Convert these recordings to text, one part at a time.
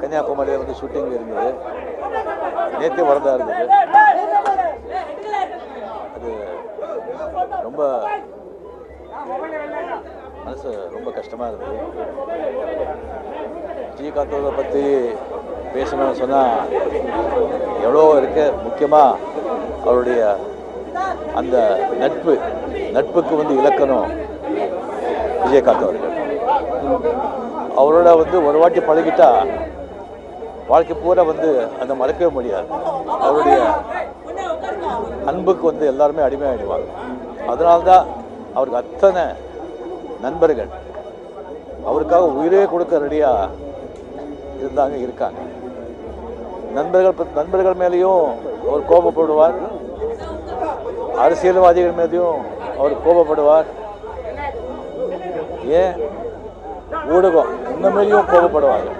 கன்னியாகுமரியில் வந்து ஷூட்டிங் இருந்தது. நேற்றே வரதா இருந்தது. அது ரொம்ப மனசு ரொம்ப கஷ்டமாக இருந்தது. விஜயகாந்தோட பற்றி பேசணும்னு சொன்னால் எவ்வளோ இருக்கு. முக்கியமாக அவருடைய அந்த நட்பு நட்புக்கு வந்து இலக்கணம் விஜயகாந்த் அவர்கள். அவரோட வந்து ஒரு வாட்டி பழகிட்டா வாழ்க்கை பூரா வந்து அதை மறக்கவே முடியாது. அவருடைய அன்புக்கு வந்து எல்லாருமே அடிமையாயிடுவாங்க. அதனால தான் அவருக்கு அத்தனை நண்பர்கள் அவருக்காக உயிரே கொடுக்க ரெடியாக இருந்தாங்க இருக்காங்க. நண்பர்கள் நண்பர்கள் மேலேயும் அவர் கோபப்படுவார். அரசியல்வாதிகள் மீதையும் அவர் கோபப்படுவார். ஏன்? ஊடகம் இந்த மேலேயும் கோபப்படுவாங்க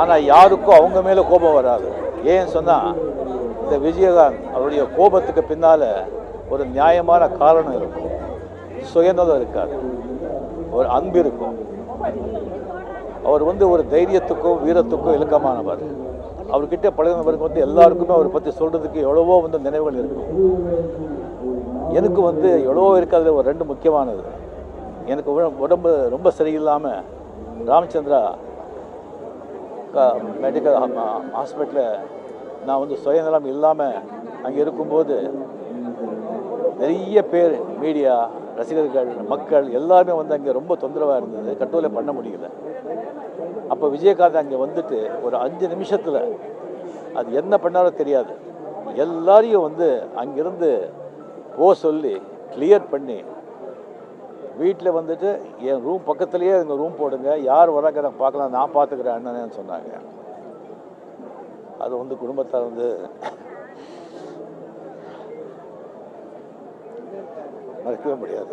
ஆனால் யாருக்கும் அவங்க மேலே கோபம் வராது. ஏன் சொன்னால் இந்த விஜயகாந்த் அவருடைய கோபத்துக்கு பின்னால் ஒரு நியாயமான காரணம் இருக்கும். சுயநலம் இருக்காது. ஒரு அன்பு இருக்கும். அவர் வந்து ஒரு தைரியத்துக்கும் வீரத்துக்கும் இலக்கமானவர். அவர்கிட்ட பழகினவருக்கு வந்து எல்லாருக்குமே அவரை பற்றி சொல்கிறதுக்கு எவ்வளவோ வந்து நினைவுகள் இருக்கும். எனக்கு வந்து எவ்வளவோ இருக்காது ஒரு ரெண்டு முக்கியமானது. எனக்கு உடம்பு ரொம்ப சரியில்லாமல் ராமச்சந்திரா மெடிக்கல் ஹாஸ்பிட்டலில் நான் வந்து சுயநலம் இல்லாமல் அங்கே இருக்கும்போது நிறைய பேர் மீடியா ரசிகர்கள் மக்கள் எல்லாருமே வந்து அங்கே ரொம்ப தொந்தரவாக இருந்தது. கண்ட்ரோலே பண்ண முடியல. அப்போ விஜயகாந்த் அங்கே வந்துட்டு ஒரு அஞ்சு நிமிஷத்தில் அது என்ன பண்ணாரோ தெரியாது. எல்லாரையும் வந்து அங்கேருந்து போ சொல்லி கிளியர் பண்ணி வீட்டில் வந்துட்டு என் ரூம் பக்கத்துலேயே எங்கள் ரூம் போடுங்க. யார் வராங்க நான் பார்க்கலாம். நான் பார்த்துக்கிறேன் அண்ணனேன்னு சொன்னாங்க. அது வந்து குடும்பத்தார் வந்து மறக்கவே முடியாது.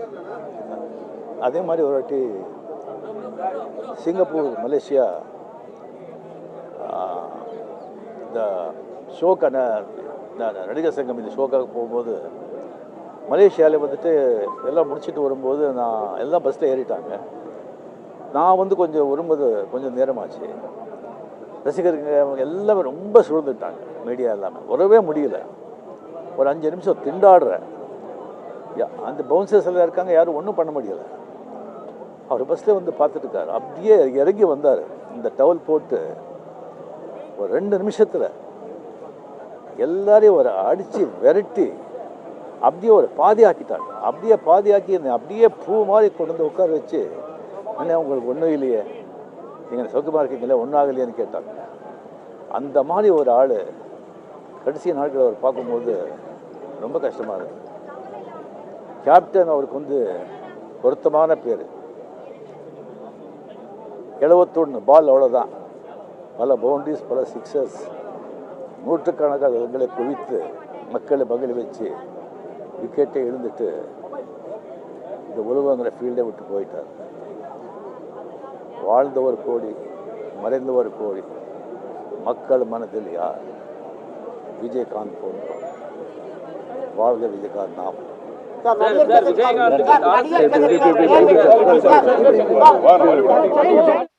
அதே மாதிரி ஒரு வாட்டி சிங்கப்பூர் மலேசியா இந்த ஷோக்கான நடிகர் சங்கம் இந்த ஷோக்காக போகும்போது மலேசியாவில் வந்துட்டு எல்லாம் முடிச்சுட்டு வரும்போது நான் எல்லாம் பஸ்ஸில் ஏறிட்டாங்க. நான் வந்து கொஞ்சம் வரும்போது கொஞ்சம் நேரமாச்சு. ரசிகர்கள் அவங்க எல்லாமே ரொம்ப சூழ்ந்துட்டாங்க மீடியா எல்லாமே. வரவே முடியல. ஒரு அஞ்சு நிமிஷம் திண்டாடுறேன் யா- அந்த பவுன்சர்ஸ் எல்லாம் இருக்காங்க யாரும் ஒன்றும் பண்ண முடியல. அவர் பஸ்ஸில் வந்து பார்த்துட்டுருக்காரு. அப்படியே இறங்கி வந்தார். இந்த டவல் போட்டு ஒரு ரெண்டு நிமிஷத்தில் எல்லாரையும் ஒரு அடித்து விரட்டி அப்படியே ஒரு பாதி ஆக்கிட்டாங்க அப்படியே பாதி ஆக்கி அப்படியே பூ மாதிரி கொண்டு வந்து உட்கார வச்சு அண்ணே உங்களுக்கு ஒன்றும் இல்லையே. நீங்கள் சௌக்கியமாக இருக்கீங்களே? ஒன்றும் ஆகலையேன்னு கேட்டாங்க. அந்த மாதிரி ஒரு ஆள் கடைசி நாட்கள் அவர் பார்க்கும்போது ரொம்ப கஷ்டமாக இருக்கு கேப்டன் அவருக்கு வந்து பொருத்தமான பேர். எழுபத்தொன்று பால் அவ்வளோதான் பல பவுண்டரிஸ் பல சிக்ஸர்ஸ் நூற்றுக்கணக்கான ரன்களை குவித்து மக்களை மகிழ வச்சு விக்கெட்டை எழுந்துட்டு இந்த உலகங்கிற ஃபீல்டை விட்டு போயிட்டார் வாழ்ந்தவர் கோடி மறைந்தவர் கோடி மக்கள் மனதில் யார் விஜயகாந்த் போன்றோம் வாழ்க விஜயகாந்த் நாம் சார்